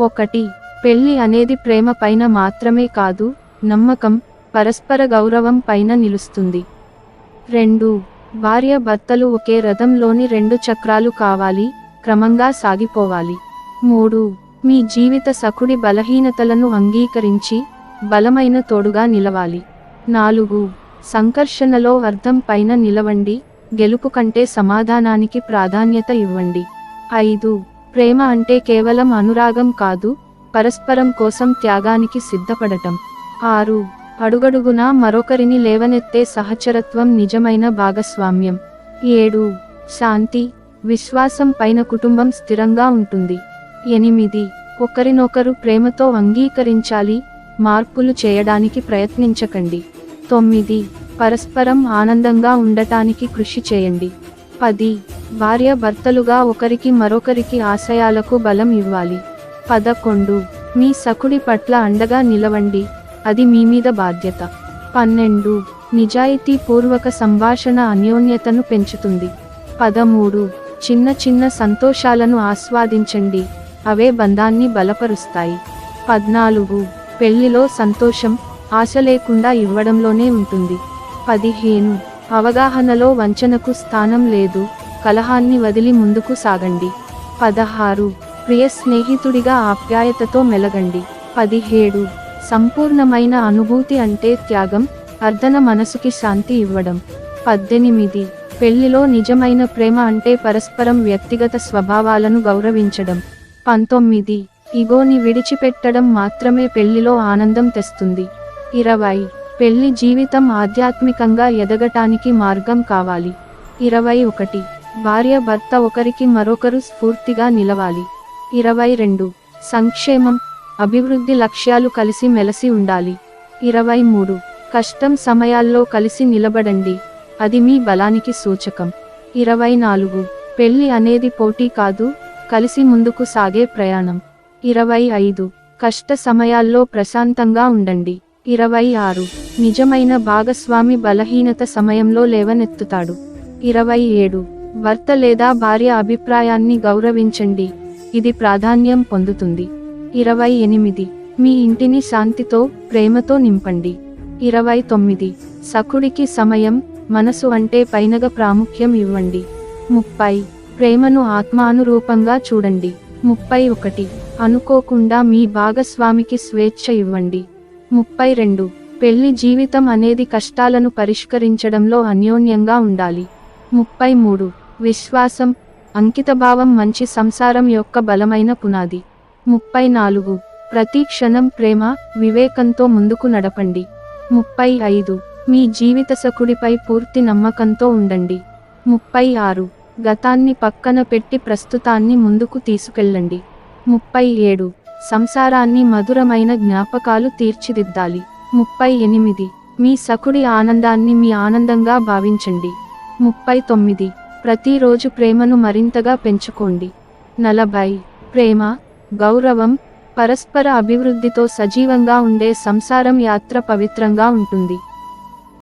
ఒకటి. పెళ్ళి అనేది ప్రేమ పైన మాత్రమే కాదు నమ్మకం పరస్పర గౌరవం పైన నిలుస్తుంది. రెండు. భార్య భర్తలు ఒకే రథంలోని రెండు చక్రాలు కావాలి క్రమంగా సాగిపోవాలి. మూడు. మీ జీవిత సఖుడి బలహీనతలను అంగీకరించి బలమైన తోడుగా నిలవాలి. నాలుగు. సంకర్షణలో అర్థం పైన నిలవండి గెలుపు కంటే సమాధానానికి ప్రాధాన్యత ఇవ్వండి. ఐదు. ప్రేమ అంటే కేవలం అనురాగం కాదు పరస్పరం కోసం త్యాగానికి సిద్ధపడటం. ఆరు అడుగడుగునా మరొకరిని లేవనెత్తే సహచరత్వం నిజమైన భాగస్వామ్యం. ఏడు శాంతి విశ్వాసం పైన కుటుంబం స్థిరంగా ఉంటుంది. ఎనిమిది ఒకరినొకరు ప్రేమతో అంగీకరించాలి మార్పులు చేయడానికి ప్రయత్నించకండి. తొమ్మిది పరస్పరం ఆనందంగా ఉండటానికి కృషి చేయండి. పది భార్య భర్తలుగా ఒకరికి మరొకరికి ఆశయాలకు బలం ఇవ్వాలి. పదకొండు. మీ సకుడి పట్ల అండగా నిలవండి. అది మీ మీద బాధ్యత. పన్నెండు. నిజాయితీ పూర్వక సంభాషణ అన్యోన్యతను పెంచుతుంది. పదమూడు. చిన్న చిన్న సంతోషాలను ఆస్వాదించండి. అవే బంధాన్ని బలపరుస్తాయి. పద్నాలుగు. పెళ్ళిలో సంతోషం ఆశ లేకుండా ఇవ్వడంలోనే ఉంటుంది. పదిహేను. అవగాహనలో వంచనకు స్థానం లేదు. కలహాన్ని వదిలి ముందుకు సాగండి. పదహారు. ప్రియ స్నేహితుడిగా ఆప్యాయతతో మెలగండి. పదిహేడు. సంపూర్ణమైన అనుభూతి అంటే త్యాగం అర్ధన మనసుకి శాంతి ఇవ్వడం. పద్దెనిమిది. పెళ్ళిలో నిజమైన ప్రేమ అంటే పరస్పరం వ్యక్తిగత స్వభావాలను గౌరవించడం. పంతొమ్మిది. ఇగోని విడిచిపెట్టడం మాత్రమే పెళ్ళిలో ఆనందం తెస్తుంది. ఇరవై. పెళ్ళి జీవితం ఆధ్యాత్మికంగా ఎదగటానికి మార్గం కావాలి. ఇరవై ఒకటి. భార్య భర్త ఒకరికి మరొకరు స్ఫూర్తిగా నిలవాలి. ఇరవై రెండు. సంక్షేమం. అభివృద్ధి లక్ష్యాలు కలిసి మెలసి ఉండాలి. ఇరవై మూడు. కష్టం సమయాల్లో కలిసి నిలబడండి. అది మీ బలానికి సూచకం. ఇరవై నాలుగు. పెళ్ళి అనేది పోటీ కాదు కలిసి ముందుకు సాగే ప్రయాణం. ఇరవై ఐదు. కష్ట సమయాల్లో ప్రశాంతంగా ఉండండి. ఇరవై ఆరు. నిజమైన భాగస్వామి బలహీనత సమయంలో లేవనెత్తుతాడు. ఇరవై ఏడు. భర్త లేదా భార్య అభిప్రాయాన్ని గౌరవించండి. ఇది ప్రాధాన్యం పొందుతుంది. ఇరవై ఎనిమిది. మీ ఇంటిని శాంతితో ప్రేమతో నింపండి. ఇరవై తొమ్మిది. సకుడికి సమయం మనసు అంటే పైనగ ప్రాముఖ్యం ఇవ్వండి. ముప్పై. ప్రేమను ఆత్మానురూపంగా చూడండి. ముప్పై ఒకటి. అనుకోకుండా మీ భాగస్వామికి స్వేచ్ఛ ఇవ్వండి. ముప్పై రెండు. పెళ్ళి జీవితం అనేది కష్టాలను పరిష్కరించడంలో అన్యోన్యంగా ఉండాలి. ముప్పై మూడు. విశ్వాసం అంకితభావం మంచి సంసారం యొక్క బలమైన పునాది. ముప్పై నాలుగు ప్రతి క్షణం ప్రేమ వివేకంతో ముందుకు నడపండి. ముప్పై ఐదు మీ జీవిత సకుడిపై పూర్తి నమ్మకంతో ఉండండి. ముప్పై ఆరు గతాన్ని పక్కన పెట్టి ప్రస్తుతాన్ని ముందుకు తీసుకెళ్ళండి. ముప్పై ఏడు సంసారాన్ని మధురమైన జ్ఞాపకాలు తీర్చిదిద్దాలి. ముప్పై ఎనిమిది మీ సకుడి ఆనందాన్ని మీ ఆనందంగా భావించండి. ముప్పై తొమ్మిది ప్రతిరోజు ప్రేమను మరింతగా పెంచుకోండి. నలభై. ప్రేమ గౌరవం పరస్పర అభివృద్ధితో సజీవంగా ఉండే సంసారం యాత్ర పవిత్రంగా ఉంటుంది.